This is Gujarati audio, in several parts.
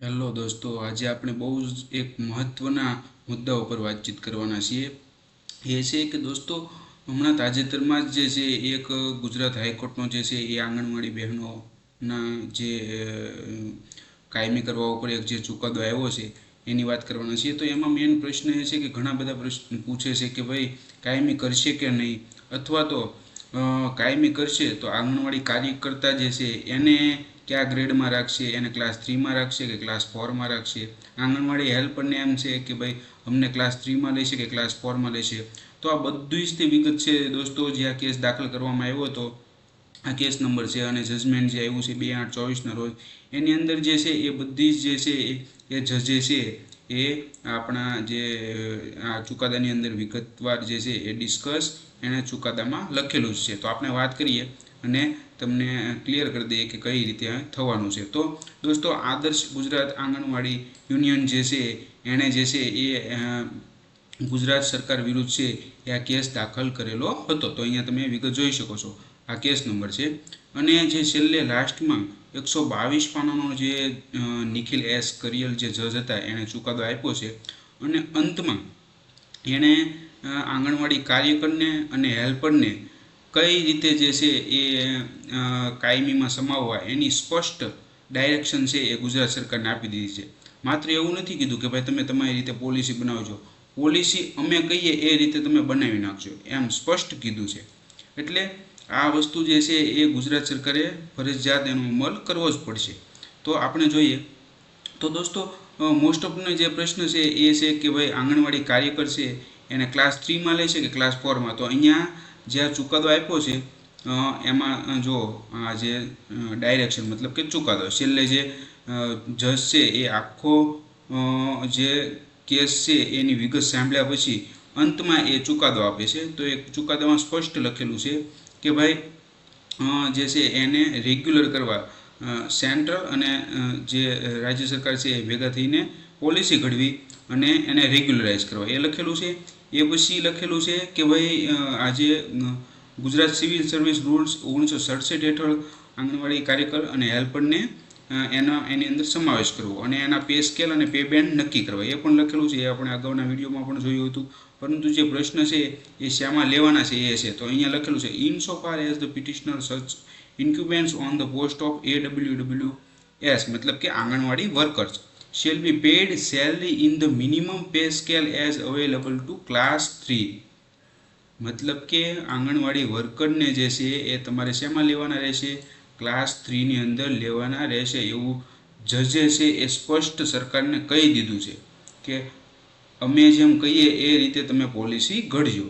હેલો દોસ્તો, આજે આપણે બહુ જ એક મહત્ત્વના મુદ્દા ઉપર વાતચીત કરવાના છીએ. એ છે કે દોસ્તો, હમણાં તાજેતરમાં જ જે છે, એક ગુજરાત હાઈકોર્ટનો જે છે, એ આંગણવાડી બહેનોના જે કાયમી કરવા ઉપર એક જે ચુકાદો આવ્યો છે, એની વાત કરવાના છીએ. તો એમાં મેઇન પ્રશ્ન એ છે કે ઘણા બધા પ્રશ્ન પૂછે છે કે ભાઈ, કાયમી કરશે કે નહીં? અથવા તો કાયમી કરશે તો આંગણવાડી કાર્યકર્તા જે છે, એને કયા ગ્રેડમાં રાખશે, એને ક્લાસ થ્રીમાં રાખશે કે ક્લાસ ફોરમાં રાખશે? આંગણવાડી હેલ્પરને એમ છે કે ભાઈ, અમને ક્લાસ થ્રીમાં લેશે કે ક્લાસ ફોરમાં લેશે? તો આ બધું જ તે વિગત છે દોસ્તો, જે આ કેસ દાખલ કરવામાં આવ્યો હતો. આ કેસ નંબર છે અને જજમેન્ટ જે આવ્યું છે બે આઠ ચોવીસના રોજ. એની અંદર જે છે એ બધી જ જે છે એ- જજે છે એ આપણા જે, આ ચુકાદાની અંદર વિગતવાર જે છે એ ડિસ્કસ એણે ચુકાદામાં લખેલું જ છે. તો આપણે વાત કરીએ અને તમને ક્લિયર કરી દઈએ કે કઈ રીતે થવાનું છે. તો દોસ્તો, આદર્શ ગુજરાત આંગણવાડી યુનિયન જે છે, એણે જે છે એ ગુજરાત સરકાર વિરુદ્ધ છે, એ આ કેસ દાખલ કરેલો હતો. તો અહીંયા તમે વિગત જોઈ શકો છો. આ કેસ નંબર છે. અને જે છેલ્લે લાસ્ટમાં એકસો બાવીસ પાનાનો જે નિખિલ એસ કરિયલ જે જજ હતા, એણે ચુકાદો આપ્યો છે. અને અંતમાં એણે આંગણવાડી કાર્યકરને અને હેલ્પરને કઈ રીતે જે છે એ કાયમીમાં સમાવવા એની સ્પષ્ટ ડાયરેક્શન છે એ ગુજરાત સરકારને આપી દીધી છે. માત્ર એવું નથી કીધું કે ભાઈ તમે તમારી રીતે પોલિસી બનાવજો. પોલિસી અમે કહીએ એ રીતે તમે બનાવી નાખજો. એમ સ્પષ્ટ કીધું છે. એટલે આ વસ્તુ જે છે એ ગુજરાત સરકારે ફરજિયાત એનો અમલ કરવો જ પડશે. તો આપણે જોઈએ. તો દોસ્તો મોસ્ટ ઓફનો જે પ્રશ્ન છે એ છે કે ભાઈ આંગણવાડી કાર્યકર છે એને ક્લાસ થ્રીમાં લે છે કે ક્લાસ ફોરમાં તો અહીંયા જે આ ચુકાદો આપ્યો છે એમાં જો, આ જે ડાયરેક્શન મતલબ કે ચુકાદો છેલ્લે જે જજ છે એ આખો જે કેસ છે એની વિગત સાંભળ્યા પછી અંતમાં એ ચુકાદો આપે છે. તો એ ચુકાદામાં સ્પષ્ટ લખેલું છે કે ભાઈ જે છે એને રેગ્યુલર કરવા સેન્ટ્રલ અને જે રાજ્ય સરકાર છે એ ભેગા થઈને પોલિસી ઘડવી અને એને રેગ્યુલરાઇઝ કરવા. એ લખેલું છે. એ પછી લખેલું છે કે ભાઈ આજે ગુજરાત સિવિલ સર્વિસ રૂલ્સ ઓગણીસો સડસઠ હેઠળ આંગણવાડી કાર્યકર અને હેલ્પરને એના, એની અંદર સમાવેશ કરવો અને એના પે સ્કેલ અને પે બેન્ડ નક્કી કરવા. એ પણ લખેલું છે. એ આપણે અગાઉના વિડીયોમાં પણ જોયું હતું. પરંતુ જે પ્રશ્ન છે એ શામાં લેવાના છે એ છે. તો અહીંયા લખેલું છે in so far as the petitioner such incumbency on the post of A W W S મતલબ કે anganwadi workers shall be paid salary in the minimum pay scale as available to class three મતલબ કે આંગણવાડી વર્કરને જે છે એ તમારે શેમાં લેવાના રહેશે? ક્લાસ થ્રીની અંદર લેવાના રહેશે. એવું જજે છે એ સ્પષ્ટ સરકારને કહી દીધું છે કે અમે જેમ કહીએ એ રીતે તમે પોલિસી ઘડજો.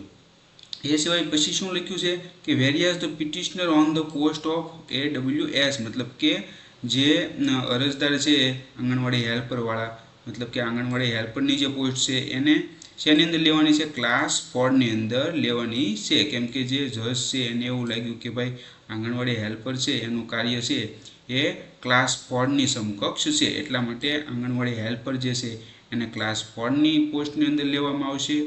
એ સિવાય પછી શું લખ્યું છે? કે whereas the petitioner on the post of A W S મતલબ કે જે અરજદાર છે આંગણવાડી હેલ્પરવાળા. મતલબ કે આંગણવાડી હેલ્પરની જે પોસ્ટ છે, એને શેની અંદર લેવાની છે? ક્લાસ ફોરની અંદર લેવાની છે. કેમ કે જે જજ છે, એને એવું લાગ્યું કે ભાઈ, આંગણવાડી હેલ્પર છે, એનું કાર્ય છે, એ ક્લાસ ફોરની સમકક્ષ છે. એટલા માટે આંગણવાડી હેલ્પર જે છે, એને ક્લાસ ફોરની પોસ્ટની અંદર લેવામાં આવશે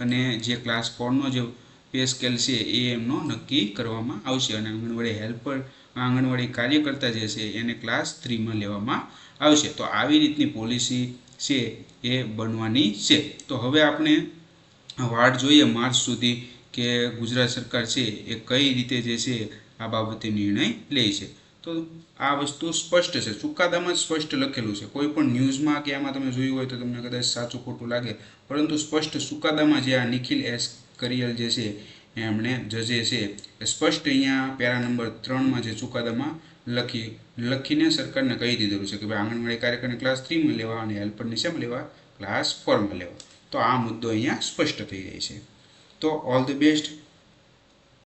અને જે ક્લાસ ફોરનો જે પે સ્કેલ છે, એ એમનો નક્કી કરવામાં આવશે. અને આંગણવાડી હેલ્પર આંગણવાડી કાર્યકર્તા જે છે એને ક્લાસ થ્રીમાં લેવામાં આવશે. તો આવી રીતની પોલિસી છે એ બનવાની છે. તો હવે આપણે વાટ જોઈએ માર્ચ સુધી કે ગુજરાત સરકાર છે એ કઈ રીતે જે છે આ બાબતે નિર્ણય લે છે. તો આ વસ્તુ સ્પષ્ટ છે. ચુકાદામાં સ્પષ્ટ લખેલું છે. કોઈ પણ ન્યૂઝમાં કે આમાં તમે જોયું હોય તો તમને કદાચ સાચું ખોટું લાગે. પરંતુ સ્પષ્ટ ચુકાદામાં જે આ નિખિલ એસ કરિયલ જે છે એમણે જજે છે સ્પષ્ટ અહીંયા પેરા નંબર ત્રણમાં જે ચુકાદામાં લખી, લખીને સરકારને કહી દીધેલું છે કે ભાઈ આંગણવાડી કાર્યકરને ક્લાસ થ્રીમાં લેવા અને હેલ્પરને શેમ લેવા? ક્લાસ ફોરમાં લેવા. તો આ મુદ્દો અહીંયા સ્પષ્ટ થઈ જાય છે. તો ઓલ ધ બેસ્ટ